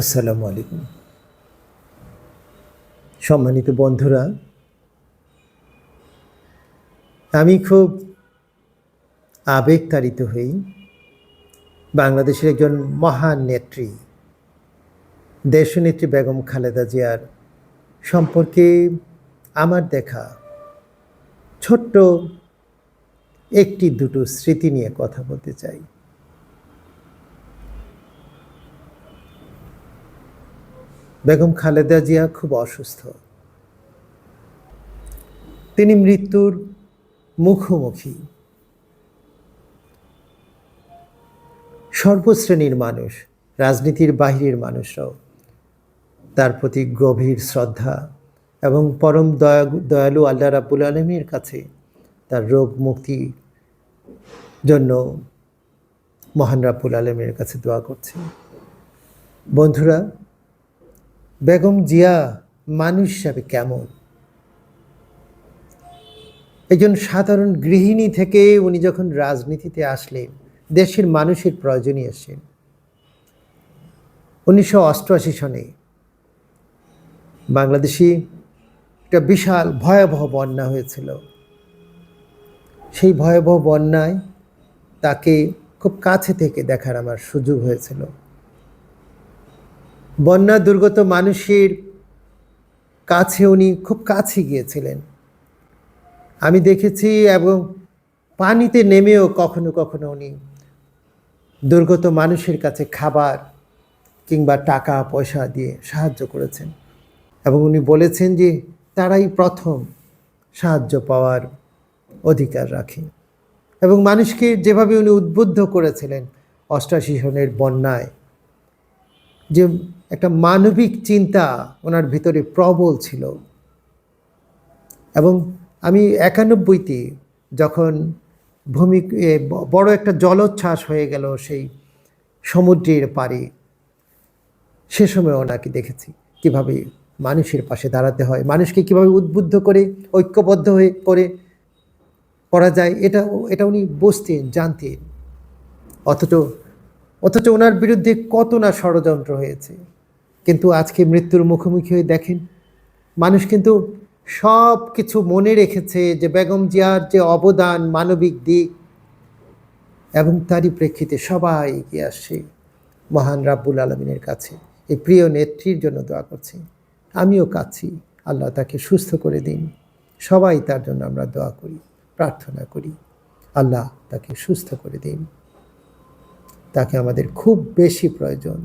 আসসালামু আলাইকুম। সম্মানিত বন্ধুরা, আমি খুব আবেগতাড়িত হই বাংলাদেশের একজন মহান নেত্রী, দেশনেত্রী বেগম খালেদা জিয়ার সম্পর্কে আমার দেখা। ছোট্ট একটি দুটো স্মৃতি নিয়ে কথা বলতে চাই। বেগম খালেদা জিয়া খুব অসুস্থ। তিনি মৃত্যুর মুখোমুখি। সর্বশ্রেণীর মানুষ, রাজনীতির বাহিরের মানুষরাও তার প্রতি গভীর শ্রদ্ধা এবং পরম দয়া দয়ালু আল্লাহ রাবুল আলমীর কাছে তার রোগ মুক্তির জন্য মহান রাবুল আলমীর কাছে দোয়া করছে। বন্ধুরা বেগম জিয়া মানুষ হিসাবে কেমন? একজন সাধারণ গৃহিণী থেকে উনি যখন রাজনীতিতে আসলেন, দেশের মানুষের প্রয়োজনই এসেছেন উনিশশো অষ্টআশি সনে বাংলাদেশি একটা বিশাল ভয়াবহ বন্যা হয়েছিল। সেই ভয়াবহ বন্যায় তাকে খুব কাছে থেকে দেখার আমার সুযোগ হয়েছিল। বন্যা দুর্গত মানুষের কাছে উনি খুব কাছে গিয়েছিলেন। আমি দেখেছি এবং পানিতে নেমেও কখনো কখনো উনি দুর্গত মানুষের কাছে খাবার কিংবা টাকা, পয়সা দিয়ে সাহায্য করেছেন এবং উনি বলেছেন যে তারাই প্রথম সাহায্য পাওয়ার অধিকার রাখে এবং মানুষকে যেভাবে উনি উদ্বুদ্ধ করেছিলেন অষ্টাশি সনের বন্যায় যে একটা মানবিক চিন্তা ওনার ভিতরে প্রবল ছিল। এবং আমি একানব্বইতে যখন ভূমি বড় একটা জলোচ্ছ্বাস হয়ে গেল সেই সমুদ্রের পাড়ে, সে সময় ওনাকে দেখেছি কীভাবে মানুষের পাশে দাঁড়াতে হয়, মানুষকে কীভাবে উদ্বুদ্ধ করে, ঐক্যবদ্ধ হয়ে করে করা যায়, এটা এটা উনি বুঝতেন, জানতেন। অথচ অথচ ওনার বিরুদ্ধে কত না ষড়যন্ত্র হয়েছে। কিন্তু আজকে মৃত্যুর মুখোমুখি হয়ে দেখেন, মানুষ কিন্তু সব কিছু মনে রেখেছে যে বেগম জিয়ার যে অবদান, মানবিক দিক এবং তারই প্রেক্ষিতে সবাই এগিয়ে আসছে মহান রাব্বুল আলমিনের কাছে। এই প্রিয় নেত্রীর জন্য দোয়া করছি। আমিও কাঁদছি। আল্লাহ তাকে সুস্থ করে দিন। সবাই তার জন্য আমরা দোয়া করি, প্রার্থনা করি। আল্লাহ তাকে সুস্থ করে দিন। তাকে আমাদের খুব বেশি প্রয়োজন।